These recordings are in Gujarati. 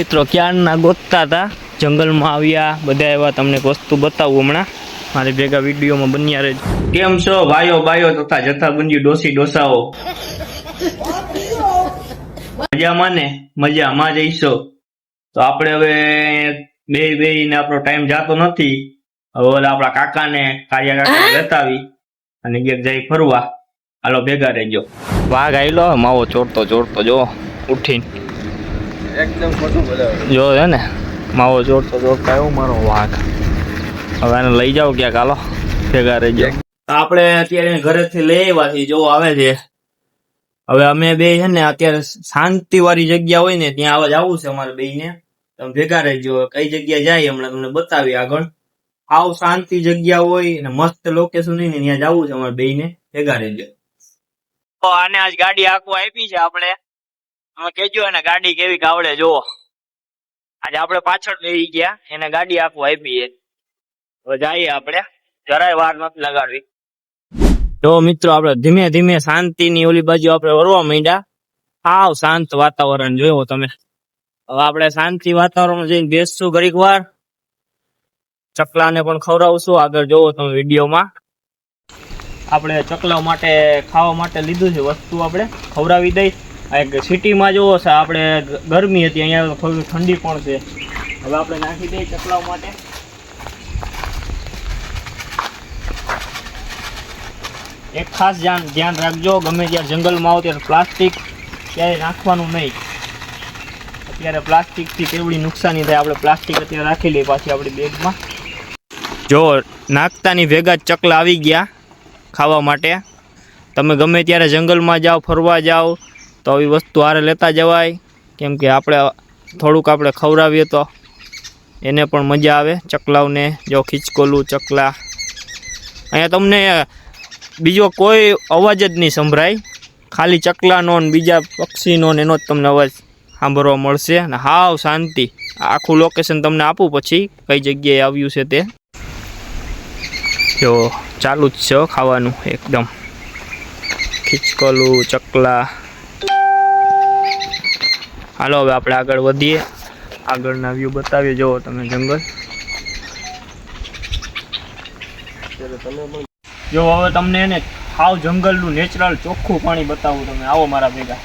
મિત્રો ક્યારના ગોતતા હતા જંગલમાં આવ્યા બધા એવા તમને એક વસ્તુ બતાવું હમણાં. મારી ભેગા વિડીયોમાં બન્યા રહે કેમ છો? ભાઈઓ ભાઈઓ તથા જથ્થાબંધી ડોસી ડોસાઓ? મજામાં ને? મજામાં જઈશો તો આપણે હવે બે બે ને આપણો ટાઈમ જાતો નથી. હવે આપણા કાકાને કાળિયા કાકા બતાવી અને એક જઈ ફરવા. હાલો ભેગા રહેજો. વાઘ આયલો માવો ચોરતો ચોરતો જો ઉઠીને. એકદમ ખોટું બોલાવે જો છે ને માવો ચોરતો ચોરતો આવ્યો મારો વાઘ. હવે આને લઈ જાઓ ક્યાંક હાલો. ભેગા રહેજો આપણે અત્યારે ઘરેથી લઈ આવ્યા છીએ જો આવે છે. હવે અમે બે છે ને અત્યારે શાંતિ વાળી જગ્યા હોય ને ત્યાં આવા જવું છે અમારે બે ને તમે ભેગા રહેજો. કઈ જગ્યા જાય હમણાં તમને બતાવી આગળ. આવ શાંતિ જગ્યા હોય ને મસ્ત લોકેશન હોય ને ત્યાં જવું છે અમારે બે ને ભેગા રહેજો. તો આને આજ ગાડી આખું આપી છે આપણે. કેજો એને ગાડી કેવી કાવડે જોવો આજે આપણે પાછળ લઈ ગયા, એને ગાડી આખું આપી છે. હવે જઈએ આપણે, જરાય વાર નથી લગાડવી. જો મિત્રો, આપણે ધીમે ધીમે શાંતિની ઓલી બાજુ આપણે વરવા માંડ્યા. આવ શાંત વાતાવરણ જોયો તમે. હવે આપણે શાંતિ વાતાવરણ જઈને બેસશું ઘડીક વાર. ચકલાને પણ ખવડાવશું. આગળ જોવો તમે વિડીયોમાં. આપણે ચકલા માટે, ખાવા માટે લીધું છે વસ્તુ આપણે. ખવડાવી દઈ આ એક સિટીમાં જોવો છે, આપણે ગરમી હતી, અહીંયા થોડી ઠંડી પણ છે. હવે આપણે નાખી દઈએ ચકલાઓ માટે. એક ખાસ ધ્યાન ધ્યાન રાખજો, ગમે ત્યારે જંગલમાં આવો ત્યારે પ્લાસ્ટિક ક્યાંય નાખવાનું નહીં. અત્યારે પ્લાસ્ટિકથી કેવડી નુકસાની થાય, આપણે પ્લાસ્ટિક અત્યારે રાખી લઈએ પાછી આપણી બેગમાં. જો, નાખતાની ભેગા ચકલા આવી ગયા ખાવા માટે. તમે ગમે ત્યારે જંગલમાં જાઓ, ફરવા જાઓ તો આવી વસ્તુ હારે લેતા જવાય. કેમ કે આપણે થોડુંક આપણે ખવડાવીએ તો એને પણ મજા આવે. ચકલાઓને જો ખીચકોલું, ચકલા. અહીંયા તમને બીજો કોઈ અવાજ જ નહીં સંભળાય. ખાલી ચકલાનો ને બીજા પક્ષીનો ને એનો જ તમને અવાજ સાંભળવા મળશે. અને હાવ શાંતિ. આખું લોકેશન તમને આપું પછી કઈ જગ્યાએ આવ્યું છે તે. જો, ચાલુ જ છે ખાવાનું, એકદમ. ખીચકોલું, ચકલા. હાલો, હવે આપણે આગળ વધીએ. આગળના વ્યૂ બતાવીએ. જુઓ તમે જંગલ. જો હવે તમને એને હાવ જંગલનું નેચરલ ચોખ્ખું પાણી બતાવું તમે. આવો મારા ભેગા.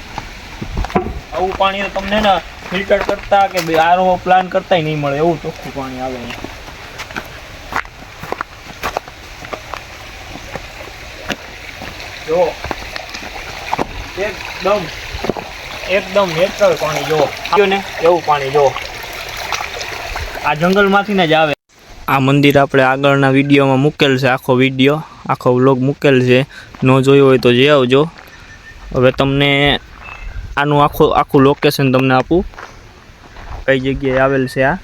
આવું પાણી તમને ને ફિલ્ટર કરતા કે આરો પ્લાન કરતા નહીં મળે. એવું ચોખ્ખું પાણી આવે જો એકદમ એકદમ નેચરલ પાણી જો. ને એવું પાણી જો. આ જંગલમાંથી જ આવે. આ મંદિર આપણે આગળના વિડીયોમાં મૂકેલ છે, આખો વીડિયો, આખો વ્લોગ મૂકેલ છે. ન જોયો હોય તો જઈ આવજો. હવે તમને આનું આખું આખું લોકેશન તમને આપું. કઈ જગ્યાએ આવેલ છે આ?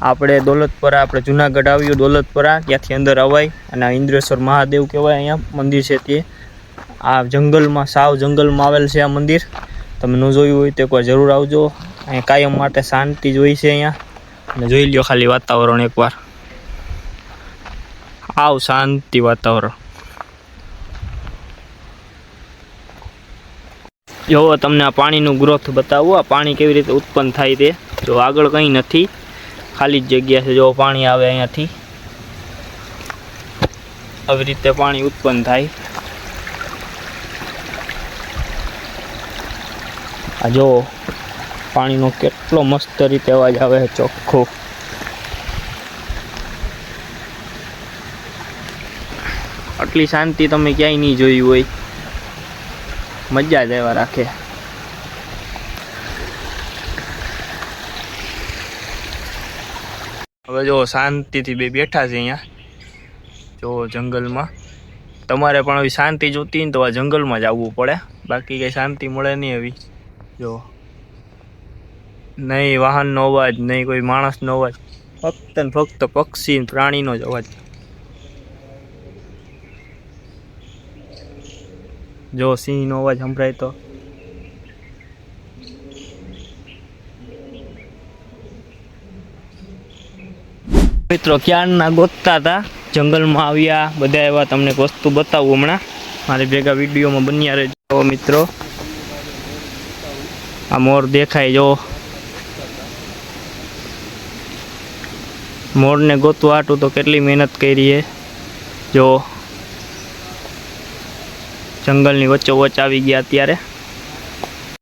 આપણે દોલતપરા, આપણે જુનાગઢ આવ્યું, દોલતપરા. ત્યાંથી અંદર અવાય અને આ ઇન્દ્રેશ્વર મહાદેવ કહેવાય અહીંયા મંદિર છે તે. આ જંગલમાં, સાવ જંગલમાં આવેલ છે આ મંદિર. તમે ન જોયું હોય તો એકવાર જરૂર આવજો. અહીંયા કાયમ માટે શાંતિ જોઈ છે અહીંયા. જોઈ લ્યો ખાલી વાતાવરણ એકવાર. આવ શાંતિ વાતાવરણ. જો તમને આ પાણીનું ગ્રોથ બતાવું, આ પાણી કેવી રીતે ઉત્પન્ન થાય તે. જો આગળ કંઈ નથી. ખાલી જ જગ્યા છે જો પાણી આવે અહીંયાથી. આવી રીતે પાણી ઉત્પન્ન થાય. આ જો, પાણીનો કેટલો મસ્ત રીતે અવાજ આવે ચોખ્ખો. આટલી શાંતિ તમે ક્યાંય નહીં જોઈ હોય. મજા જ એવા રાખે. હવે જો શાંતિથી બે બેઠા છે અહીંયા. જો જંગલમાં. તમારે પણ આવી શાંતિ જોતી ને તો આ જંગલમાં જ આવવું પડે. બાકી કંઈ શાંતિ મળે નહીં એવી જો. નહીં, વાહનનો અવાજ નહીં, કોઈ માણસનો અવાજ. ફક્ત ને ફક્ત પક્ષી પ્રાણીનો જ અવાજ. જો, સિંહનો અવાજ સંભળાય તો. મિત્રો, ક્યારના ગોતતા હતા? જંગલમાં આવ્યા, બધા એવા તમને વસ્તુ બતાવું હમણાં. મારી ભેગા વિડીયોમાં બન્યા રહેજો, મિત્રો. આ મોર દેખાય, જો. મોરને ગોતવું આટું તો કેટલી મહેનત કરીએ જો. જંગલની વચ્ચોવચ આવી ગયા અત્યારે.